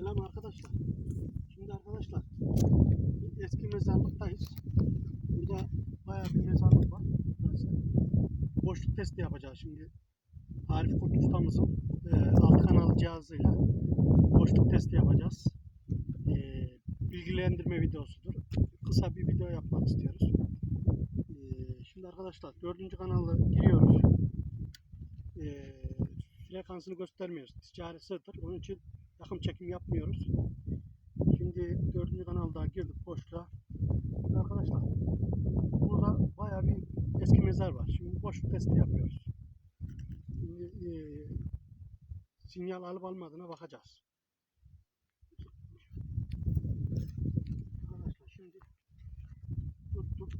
Selam arkadaşlar. Şimdi arkadaşlar eski mezarlıktayız. Burada bayağı bir mezarlık var. Boşluk testi yapacağız şimdi. Arif Kurt ustamızın e, alt kanal cihazıyla boşluk testi yapacağız. E, bilgilendirme videosudur. Kısa bir video yapmak istiyoruz. E, şimdi arkadaşlar dördüncü kanala giriyoruz. E, frekansını göstermiyoruz. Ticari sığdır. Onun için yakın çekim yapmıyoruz. Şimdi dördüncü kanalda girdik boşluğa. Arkadaşlar burada bayağı bir eski mezar var. Şimdi boşluk testi yapıyoruz. Şimdi e, sinyal alıp almadığına bakacağız. Arkadaşlar şimdi tuttuk.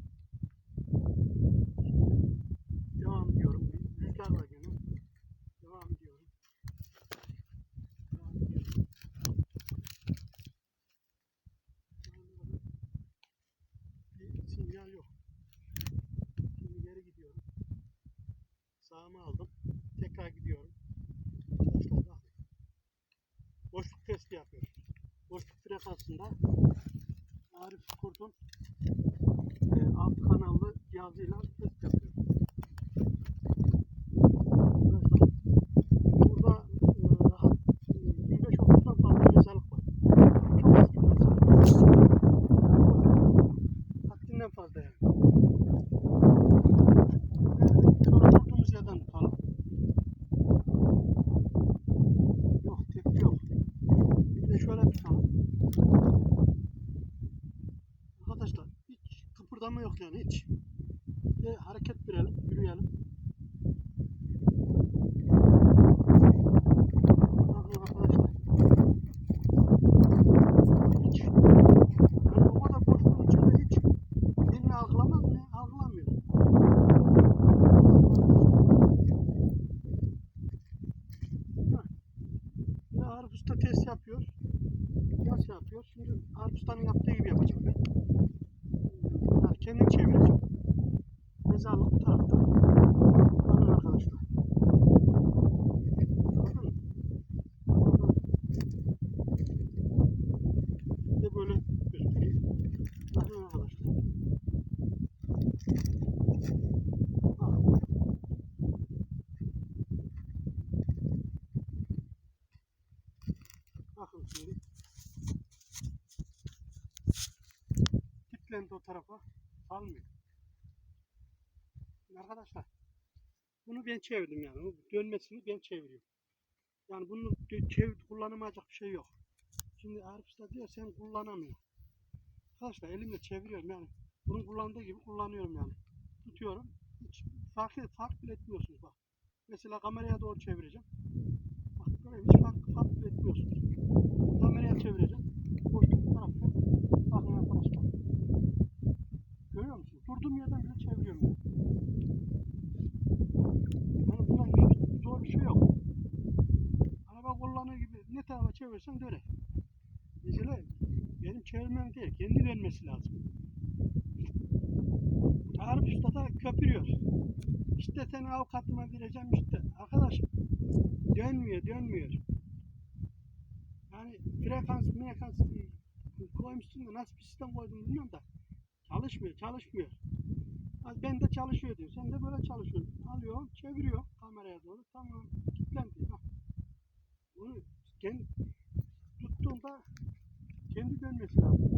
Devam ediyorum. Rüzgar var gene. Devam ediyorum. Devam ediyorum. Bir sinyal yok. Şimdi geri gidiyorum. Sağıma aldım. Tekrar gidiyorum. Bakın. Boşluk testi yapıyoruz. Boşluk frekansında Arif Kurt'un e, alt kanallı cihazıyla test yapıyoruz. Arkadaşlar burada e, rahat e, 25-30'dan fazla mezarlık var. Çok eski mezarlık. Haddinden fazla yani. Şöyle durduğumuz yerden tutalım. Yok tepki yok. Bir de şöyle tutalım. Arkadaşlar hiç kıpırdama yok yani hiç. Ve hareket verelim, yürüyelim. Bakın. Hiç. Yani o kadar boşluğun içinde hiç birini algılamaz mı? Algılamıyor. Yine Arif test yapıyor. Nasıl yapıyor? Şimdi Arif yaptığı gibi yapacağım ben. Kendim çevireceğim. Mezarlık bu tarafta. Bakın arkadaşlar. Gördün mü? Bir böyle göstereyim. Bakın arkadaşlar. Bak. Bakın şimdi. Kitlendi o tarafa. Salmıyor. Şimdi arkadaşlar. Bunu ben çevirdim yani. Dönmesini ben çeviriyorum. Yani bunu çevir, kullanamayacak bir şey yok. Şimdi Arif Usta diyor sen kullanamıyor. Arkadaşlar elimle çeviriyorum yani. Bunun kullandığı gibi kullanıyorum yani. Tutuyorum. Hiç fark, fark bile etmiyorsunuz bak. Mesela kameraya doğru çevireceğim. Bak böyle hiç fark, fark bile etmiyorsunuz. Kameraya çevireceğim. Boşluk tarafta. Bakın arkadaşlar. Durduğum yerden bile çeviriyorum yani. Yani bunda hiç zor bir şey yok. Araba kullanır gibi ne tarafa çevirsen döner. Mesela benim çevirmem değil, kendi dönmesi lazım. Arif Usta da köpürüyor. İşte seni avukatıma vereceğim işte. Arkadaşım dönmüyor, dönmüyor. Yani frekans, frekans koymuşsun da nasıl bir sistem koydun bilmiyorum da çalışmıyor, çalışmıyor. Ben de çalışıyor diyor. Sen de böyle çalışıyorsun. Alıyor, çeviriyor kameraya doğru. Tamam, kilitlendi. Ha. Bunu kendi tuttuğunda kendi dönmesi lazım.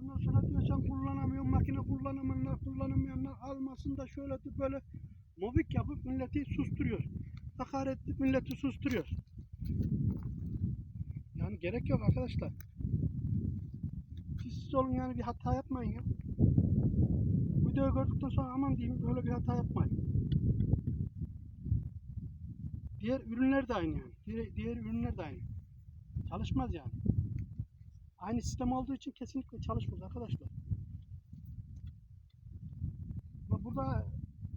Ondan sonra diyor sen kullanamıyorsun, makine kullanamayanlar, kullanamayanlar almasın da şöyle böyle mobik yapıp milleti susturuyor. Hakaret milleti susturuyor. Yani gerek yok arkadaşlar. Olun yani bir hata yapmayın ya. Videoyu gördükten sonra aman diyeyim böyle bir hata yapmayın. Diğer ürünler de aynı yani. Diğer, diğer ürünler de aynı. Çalışmaz yani. Aynı sistem olduğu için kesinlikle çalışmaz arkadaşlar. Bak burada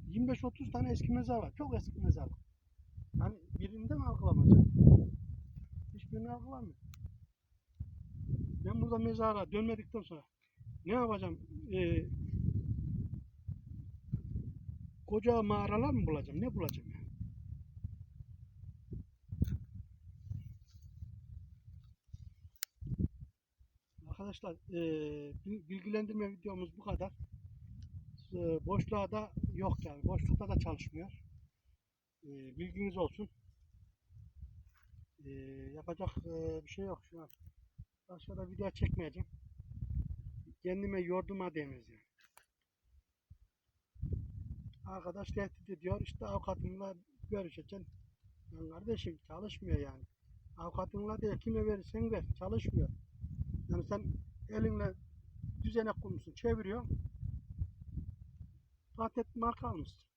25-30 tane eski mezar var. Çok eski mezar. Yani birinde mi algılamaz? yani? Hiçbirini algılamıyor. Ben burada mezara dönmedikten sonra ne yapacağım? Ee, koca mağaralar mı bulacağım? Ne bulacağım yani? Arkadaşlar e, bilgilendirme videomuz bu kadar. E, boşluğa da yok yani. Boşlukta da çalışmıyor. E, bilginiz olsun. E, yapacak e, bir şey yok şu an. Başka da video çekmeyeceğim. Kendime yorduma değmez yani. Arkadaş tehdit ediyor. İşte avukatımla görüşeceğim. Lan kardeşim çalışmıyor yani. Avukatınla değil kime verirsen ver. Çalışmıyor. Yani sen elinle düzene kurmuşsun, çeviriyorsun. Patent marka almışsın.